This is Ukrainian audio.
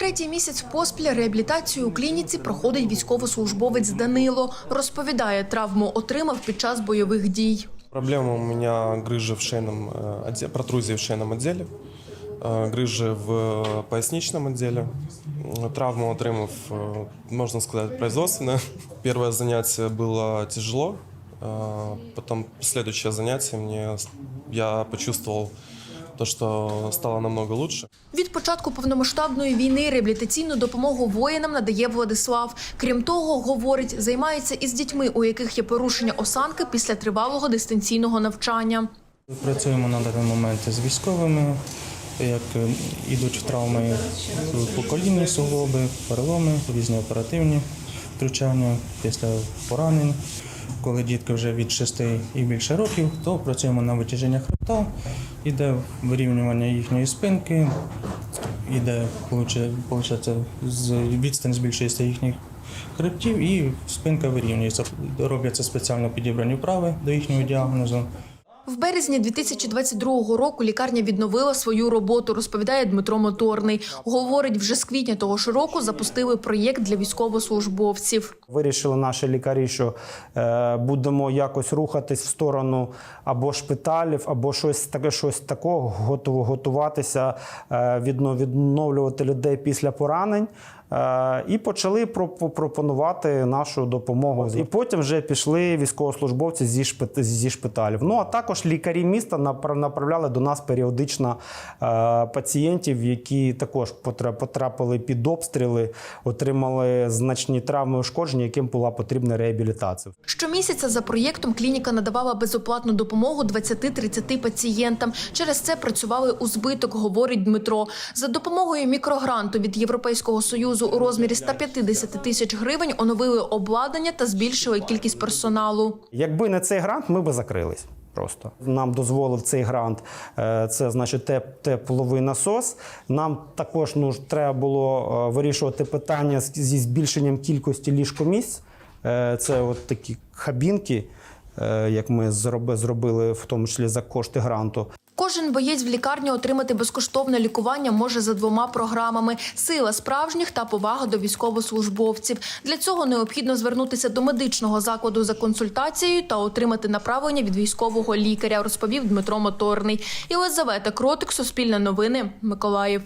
третій місяць поспіль реабілітацію у клініці проходить військовослужбовець Данило. Розповідає, травму отримав під час бойових дій. Проблема у меня грыжи в шейном э, отде- протрузии в шейном отделе, э, грыжи в э, поясничном отделе. М, Травму отримав, э, можно сказать, производственно. Первое занятие было тяжело, э, потом следующее занятие мне с- я почувствовал то, что стало намного лучше. Від початку повномасштабної війни реабілітаційну допомогу воїнам надає Владислав. Крім того, говорить, займається із дітьми, у яких є порушення осанки після тривалого дистанційного навчання. Працюємо на даний момент з військовими, як е, ідуть травми по колінні суглоби, переломи, різні оперативні втручання після поранень. Коли дітки вже від 6 і більше років, то працюємо на витяження хребта, іде вирівнювання їхньої спинки, іде, з відстань збільшується їхніх хребтів і спинка вирівнюється. Робляться спеціально підібрані вправи до їхнього діагнозу. В березні 2022 року лікарня відновила свою роботу, розповідає Дмитро Моторний. Говорить, вже з квітня того ж року запустили проєкт для військовослужбовців. Вирішили наші лікарі, що е, будемо якось рухатись в сторону або шпиталів, або щось таке, щось такого, готу- готуватися, е, відновлювати людей після поранень. Е, і почали пропонувати нашу допомогу. І потім вже пішли військовослужбовці зі, шпит- зі шпиталів. Ну а також лікарі міста напра- направляли до нас періодично е, пацієнтів, які також потра- потрапили під обстріли, отримали значні травми ушкодження, яким була потрібна реабілітація. Щомісяця за проєктом клініка надавала безоплатну допомогу 20-30 пацієнтам. Через це працювали у збиток, говорить Дмитро. За допомогою мікрогранту від Європейського союзу у розмірі 150 тисяч гривень оновили обладнання та збільшили кількість персоналу. Якби не цей грант, ми би закрились. Просто нам дозволив цей грант. е, Це значить теп- тепловий насос. Нам також ну, треба було е, вирішувати питання зі збільшенням кількості ліжкомісць. Е, Це от такі хабінки, як ми зроби- зробили, в тому числі за кошти гранту. Кожен боєць в лікарні отримати безкоштовне лікування може за двома програмами: сила справжніх та повага до військовослужбовців. Для цього необхідно звернутися до медичного закладу за консультацією та отримати направлення від військового лікаря, розповів Дмитро Моторний. Єлизавета Кротик, Суспільне новини, Миколаїв.